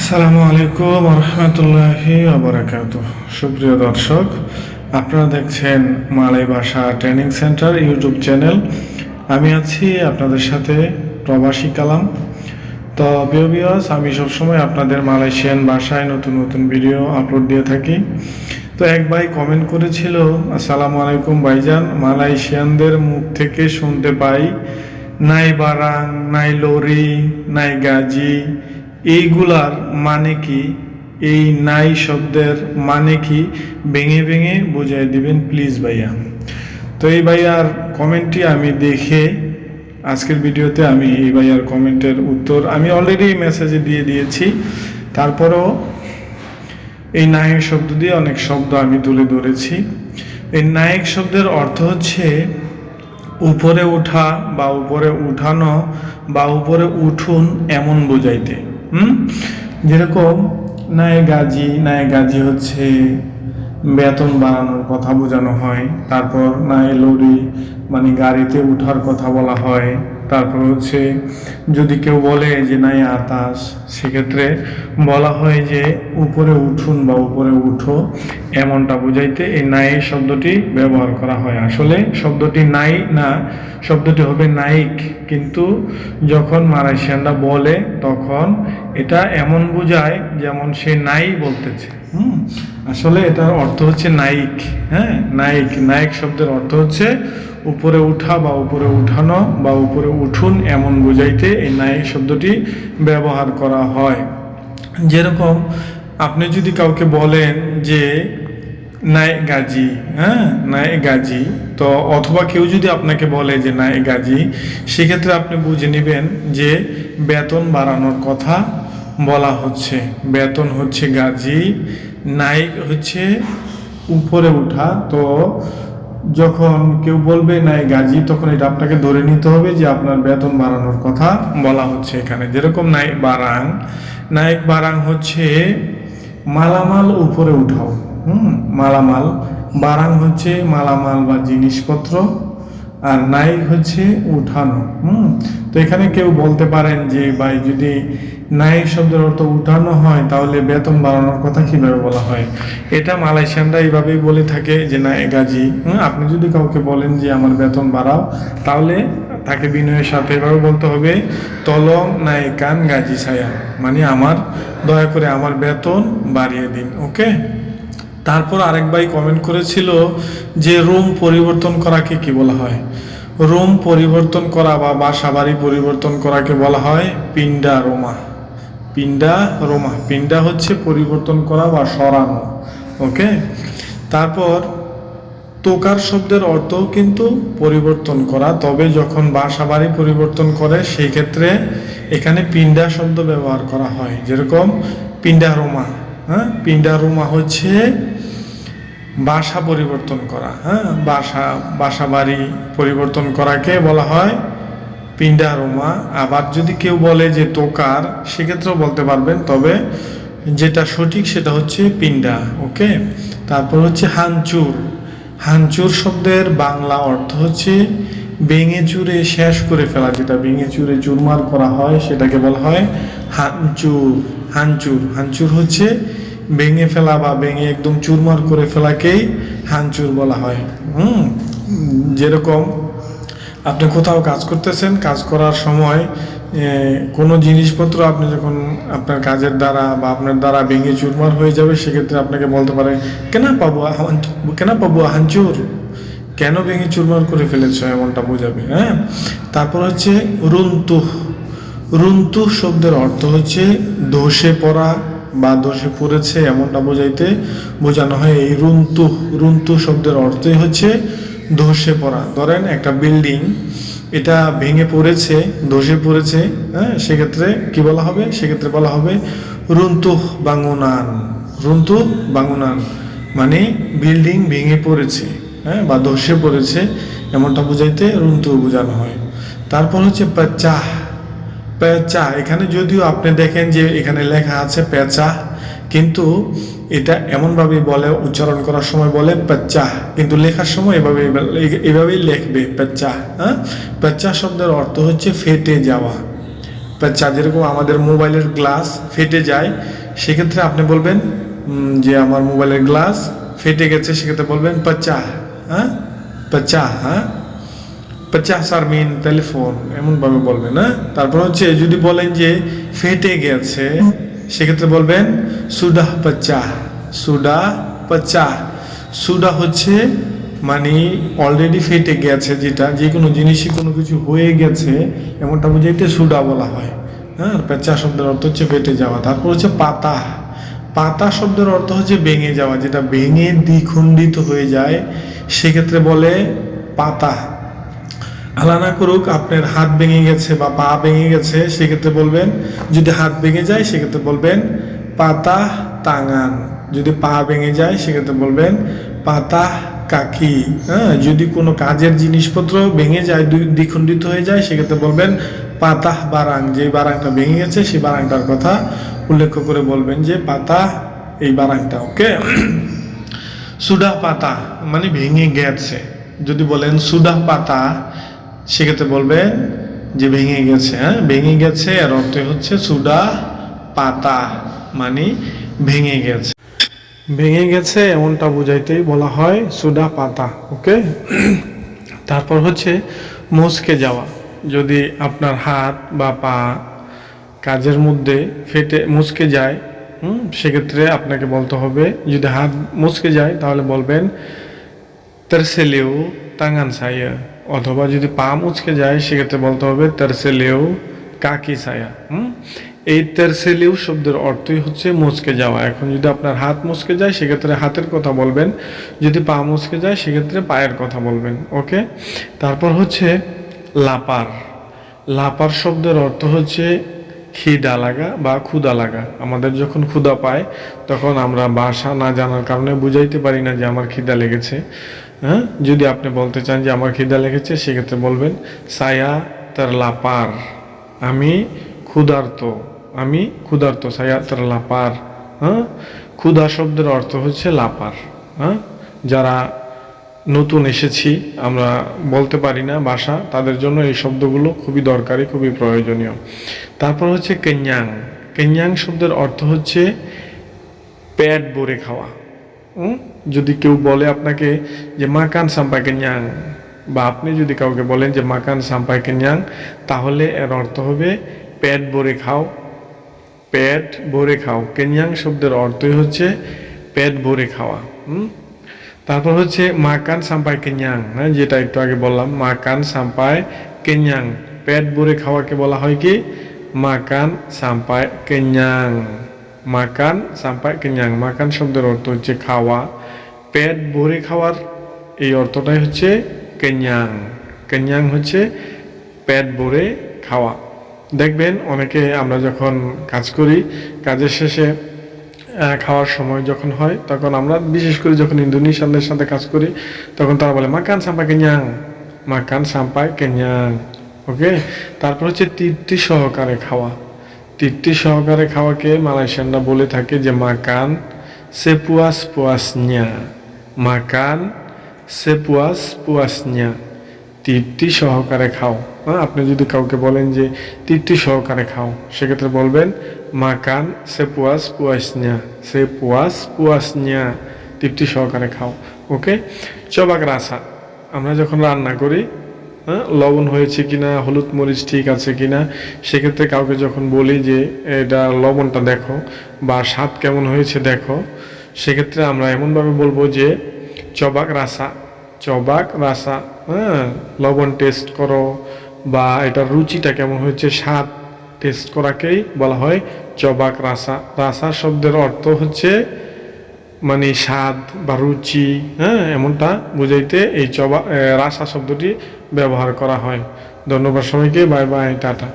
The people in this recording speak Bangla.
আসসালামু আলাইকুম রহমতুল্লাহি আবরাকাত সুপ্রিয় দর্শক, আপনারা দেখছেন মালয় ভাষা ট্রেনিং সেন্টার ইউটিউব চ্যানেল। আমি আছি আপনাদের সাথে প্রবাসী কালাম। তো বিয়স আমি সবসময় আপনাদের মালয়েশিয়ান ভাষায় নতুন নতুন ভিডিও আপলোড দিয়ে থাকি। তো এক ভাই কমেন্ট করেছিল, আসসালামু আলাইকুম ভাইজান, মালয়েশিয়ানদের মুখ থেকে শুনতে পাই, নাই বারাং, নাই লরি, নাই গাজি এইগুলার মানে কি? এই নাই শব্দের মানে কি? ভেঙে ভেঙে বুঝিয়ে দিবেন প্লিজ ভাইয়া। তো এই ভাইয়ার কমেন্টটি আমি দেখে আজকের ভিডিওতে আমি এই ভাইয়ার কমেন্টের উত্তর আমি অলরেডি মেসেজে দিয়ে দিয়েছি। তারপরেও এই নায়ক শব্দ দিয়ে অনেক শব্দ আমি তুলে ধরেছি। এই নায়ক শব্দের অর্থ হচ্ছে উপরে ওঠা বা উপরে উঠানো বা উপরে উঠুন এমন বোঝাইতে। হুম? যেরকম নায় গাজি নায় গাজি হচ্ছে বেতন বাড়ানোর কথা বোঝানো হয়, তারপর নায় লরি মানে গাড়িতে উঠার কথা বলা হয়। তারপর হচ্ছে যদি কেউ বলে যে, নাই আতাস সেক্ষেত্রে বলা হয় যে, উপরে উঠুন বা উপরে উঠো। এমনটা বোঝাইতে এই নাই শব্দটি ব্যবহার করা হয়। আসলে শব্দটি নাই না, শব্দটি হবে নাইক। কিন্তু যখন মালয়েশিয়ানরা বলে, তখন এটা এমন বোঝায় যেমন সে নাই বলতেছে। হুম? আসলে এটার অর্থ হচ্ছে নাইক। হ্যাঁ? নাইক। নাইক শব্দের অর্থ হচ্ছে উপরে উঠা বা উপরে উঠানো বা উপরে উঠুন এমন বোঝাইতে এই নাইক শব্দটি ব্যবহার করা হয়। যেরকম আপনি যদি কাউকে বলেন যে, নাই গাজী হ্যাঁ নাই গাজী তো অথবা কেউ যদি আপনাকে বলে যে, নাই গাজী সেক্ষেত্রে আপনি বুঝে নেবেন যে, বেতন বাড়ানোর কথা বলা হচ্ছে। বেতন হচ্ছে গাজী নাইক হচ্ছে উপরে উঠা, তো যখন কেউ বলবে নাই গাজী, তখন এটা আপনাকে ধরে নিতে হবে যে আপনার বেতন বাড়ানোর কথা বলা হচ্ছে এখানে। যেরকম নাইক বারাং নাইক বারাং হচ্ছে মালামাল উপরে উঠাও। হুম? মালামাল। বারাং হচ্ছে মালামাল বা জিনিসপত্র আর নাইক হচ্ছে উঠানো। হুম? তো এখানে কেউ বলতে পারেন যে ভাই যদি নাইক শব্দের অর্থ উঠানো হয়, তাহলে বেতন বাড়ানোর কথা কীভাবে বলা হয়? এটা মালয়েশিয়ানরা এইভাবেই বলে থাকে যে, না গাজী আপনি যদি কাউকে বলেন যে, আমার বেতন বাড়াও, তাহলে তাকে বিনয়ের সাথে এভাবে বলতে হবে তলং নায়িকান গাজী ছায়া মানে আমার, দয়া করে আমার বেতন বাড়িয়ে দিন ওকে? তারপর আরেক ভাই কমেন্ট করেছিল যে, রুম পরিবর্তন করাকে কি বলা হয়? রুম পরিবর্তন করা বা বাসা বাড়ি পরিবর্তন করাকে বলা হয় পিন্ডা রোমা পিন্ডা রোমা পিন্ডা হচ্ছে পরিবর্তন করা বা সরানো, ওকে? তারপর তোকার শব্দের অর্থও কিন্তু পরিবর্তন করা, তবে যখন বাসা বাড়ি পরিবর্তন করে, সেই ক্ষেত্রে এখানে পিন্ডা শব্দ ব্যবহার করা হয়, যেরকম পিন্ডা রোমা হ্যাঁ? পিন্ডা রোমা হচ্ছে বাসা পরিবর্তন করা হ্যাঁ? বাসা বাসা বাড়ি পরিবর্তন করাকে বলা হয় পিন্ডা রোমা। আবার যদি কেউ বলে যে তোকার, সেক্ষেত্রেও বলতে পারবেন, তবে যেটা সঠিক সেটা হচ্ছে পিন্ডা, ওকে? তারপর হচ্ছে হানচুর। হানচুর শব্দের বাংলা অর্থ হচ্ছে ভেঙে চুরে শেষ করে ফেলা, যেটা ভেঙে চুরে চুরমার করা হয়, সেটাকে বলা হয় হানচুর হানচুর। হানচুর হচ্ছে ভেঙে ফেলা বা ভেঙে একদম চুরমার করে ফেলাকেই হানচুর বলা হয়। হুম, যেরকম আপনি কোথাও কাজ করতেছেন, কাজ করার সময় কোনো জিনিসপত্র আপনি যখন আপনার কাজের দ্বারা বা আপনার দ্বারা ভেঙে চুরমার হয়ে যাবে, সেক্ষেত্রে আপনাকে বলতে পারে, কেন পাবো কেন পাবো হাঞ্চুর কেন ভেঙে চুরমার করে ফেলেছ? এমনটা বোঝাবে হ্যাঁ? তারপর হচ্ছে রুন্তুহ রুন্তুহ শব্দের অর্থ হচ্ছে ধসে পড়া বা ধসে পড়েছে, এমনটা বোঝাইতে বোঝানো হয় এই রুন্তুহ রুন্তুহ শব্দের অর্থই হচ্ছে ধসে পড়া। ধরেন একটা বিল্ডিং এটা ভেঙে পড়েছে, ধসে পড়েছে হ্যাঁ সেক্ষেত্রে কি বলা হবে? সেক্ষেত্রে বলা হবে রুন্তুহ বাঙ্গুনান রুন্তুহ বাঙ্গুনান মানে বিল্ডিং ভেঙে পড়েছে হ্যাঁ বা ধসে পড়েছে, এমনটা বোঝাইতে রুন্তুহ বোঝানো হয়। তারপর হচ্ছে চাহ পেঁচা এখানে যদিও আপনি দেখেন যে এখানে লেখা আছে পেঁচা কিন্তু এটা এমনভাবে বলে, উচ্চারণ করার সময় বলে পেঁচা কিন্তু লেখার সময় এভাবে এভাবেই লিখবে পেঁচা হ্যাঁ? পেঁচা শব্দের অর্থ হচ্ছে ফেটে যাওয়া। পেঁচা যেরকম আমাদের মোবাইলের গ্লাস ফেটে যায়, সেক্ষেত্রে আপনি বলবেন যে আমার মোবাইলের গ্লাস ফেটে গেছে, সেক্ষেত্রে বলবেন পেঁচা হ্যাঁ? পেঁচা হ্যাঁ? পচাশ আর মিন টেলিফোন, এমনভাবে বলবেন হ্যাঁ? তারপর হচ্ছে যদি বলেন যে ফেটে গেছে সেক্ষেত্রে বলবেন সুডা পচা সুডা পচা সুডা হচ্ছে মানে অলরেডি ফেটে গেছে যেটা, যে কোনো জিনিসই কোনো কিছু হয়ে গেছে, এমনটা বুঝাইতে সুডা বলা হয়। হ্যাঁ পেঁচা শব্দের অর্থ হচ্ছে ফেটে যাওয়া। তারপর হচ্ছে পাতা। পাতা শব্দের অর্থ হচ্ছে ভেঙে যাওয়া, যেটা ভেঙে দ্বিখণ্ডিত হয়ে যায়। সেক্ষেত্রে বলে পাতা। আল্লাহ না করুক আপনার হাত ভেঙে গেছে বা পা ভেঙে গেছে, সেক্ষেত্রে বলবেন, যদি হাত ভেঙে যায়, সেক্ষেত্রে বলবেন, পাতা টাঙান। যদি পা ভেঙে যায়, সেক্ষেত্রে বলবেন, পাতা কাকি। হ্যাঁ যদি কোনো কাজের জিনিসপত্র ভেঙে যায়, দুই দ্বিখণ্ডিত হয়ে যায়, সেক্ষেত্রে বলবেন, পাতা বারাং। যে বারাংটা ভেঙে গেছে, সেই বারাংটার কথা উল্লেখ করে বলবেন যে, পাতা এই বারাংটা। ওকে? সুডা পাতা মানে ভেঙে গেছে। যদি বলেন, সুডা পাতা সেক্ষেত্রে বলবেন যে ভেঙে গেছে হ্যাঁ? ভেঙে গেছে, এর অর্থ হচ্ছে সুডা পাতা মানে ভেঙে গেছে। ভেঙে গেছে এমনটা বুঝাইতেই বলা হয় সুডা পাতা, ওকে? তারপর হচ্ছে মুসকে যাওয়া। যদি আপনার হাত বা পা কাজের মধ্যে ফেটে মুচকে যায়, হুম? সেক্ষেত্রে আপনাকে বলতে হবে, যদি হাত মুচকে যায়, তাহলে বলবেন, তেরসেলেও টাঙ্গান সাইয়া অথবা যদি পা মুচকে যায়, সেক্ষেত্রে বলতে হবে তেরসেলেও কাকি সায়া হুম? এই তেরসেলেও শব্দের অর্থই হচ্ছে মুচকে যাওয়া। এখন যদি আপনার হাত মুচকে যায়, সেক্ষেত্রে হাতের কথা বলবেন। যদি পা মুচকে যায়, সেক্ষেত্রে পায়ের কথা বলবেন। ওকে? তারপর হচ্ছে লাপার। লাপার শব্দের অর্থ হচ্ছে খিদা লাগা বা ক্ষুদা লাগা। আমাদের যখন ক্ষুদা পায়, তখন আমরা ভাষা না জানার কারণে বুঝাইতে পারি না যে আমার খিদা লেগেছে। হ্যাঁ? যদি আপনি বলতে চান যে আমার খিদা লেগেছে, সেক্ষেত্রে বলবেন, সায়া তার লাপার, আমি ক্ষুধার্ত আমি ক্ষুধার্ত, সায়া তার লাপার। হ্যাঁ? ক্ষুধা শব্দের অর্থ হচ্ছে লাপার। হ্যাঁ? যারা নতুন এসেছি, আমরা বলতে পারি না ভাষা, তাদের জন্য এই শব্দগুলো খুবই দরকারি, খুবই প্রয়োজনীয়। তারপর হচ্ছে কেঞ্যাং কেঞ্যাং শব্দের অর্থ হচ্ছে পেট ভরে খাওয়া? যদি কেউ বলে আপনাকে যে মাকান সাম্পাই কেঞ্যাং বা আপনি যদি কাউকে বলেন যে মাকান সাম্পাই কেঞ্যাং তাহলে এর অর্থ হবে পেট ভরে খাও। পেট ভরে খাও। কেঞ্যাং শব্দের অর্থই হচ্ছে পেট ভরে খাওয়া। হুম? তারপর হচ্ছে মাকান সাম্পাই কেঞ্যাং হ্যাঁ যেটা একটু আগে বললাম মাকান সাম্পাই কেঞ্যাং পেট ভরে খাওয়াকে বলা হয় কি? মাকান সাম্পাই কেঞ্যাং মাকান সাম্পাই কেঞ্যাং মাকান শব্দের অর্থ হচ্ছে খাওয়া। পেট ভরে খাওয়ার এই অর্থটাই হচ্ছে কেঞ্যাং কেঞ্যাং হচ্ছে পেট ভরে খাওয়া। দেখবেন অনেকে আমরা যখন কাজ করি, কাজের শেষে খাওয়ার সময় যখন হয়, তখন আমরা বিশেষ করে যখন ইন্দোনেশিয়ানদের সাথে কাজ করি, তখন তারা বলে, মাকান সাম্পাই কেঞ্যাং মাকান সাম্পাই কেঞ্যাং ওকে? তারপর হচ্ছে তৃপ্তি সহকারে খাওয়া। তৃপ্তি সহকারে খাওয়াকে মালয়েশিয়ানরা বলে থাকে যে, মাকান সে পুয়াস পুয়াসnya মাকান সে পুয়াস পুয়াসnya তৃপ্তি সহকারে খাও। হ্যাঁ আপনি যদি কাউকে বলেন যে তৃপ্তি সহকারে খাও, সেক্ষেত্রে বলবেন মাকান সে পুয়াস পুয়াসnya সে পুয়াস পুয়াসnya তৃপ্তি সহকারে খাও। ওকে চবাক রাসা আমরা যখন রান্না করি হ্যাঁ লবণ হয়েছে কিনা, হলুদ মরিচ ঠিক আছে কিনা, সেক্ষেত্রে কাউকে যখন বলি যে, এটা লবণটা দেখো বা স্বাদ কেমন হয়েছে দেখো, সেক্ষেত্রে আমরা এমনভাবে বলব যে চবাক রাসা চবাক রাসা হ্যাঁ লবণ টেস্ট করো বা এটার রুচিটা কেমন হয়েছে স্বাদ টেস্ট করাকেই বলা হয় চবাক রাসা। রাসা শব্দের অর্থ হচ্ছে মানে স্বাদ বা রুচি হ্যাঁ এমনটা বুঝাইতে এই চবা রাসা শব্দটি ব্যবহার করা হয়। ধন্যবাদ সবাইকে, বাই বাই, টাটা।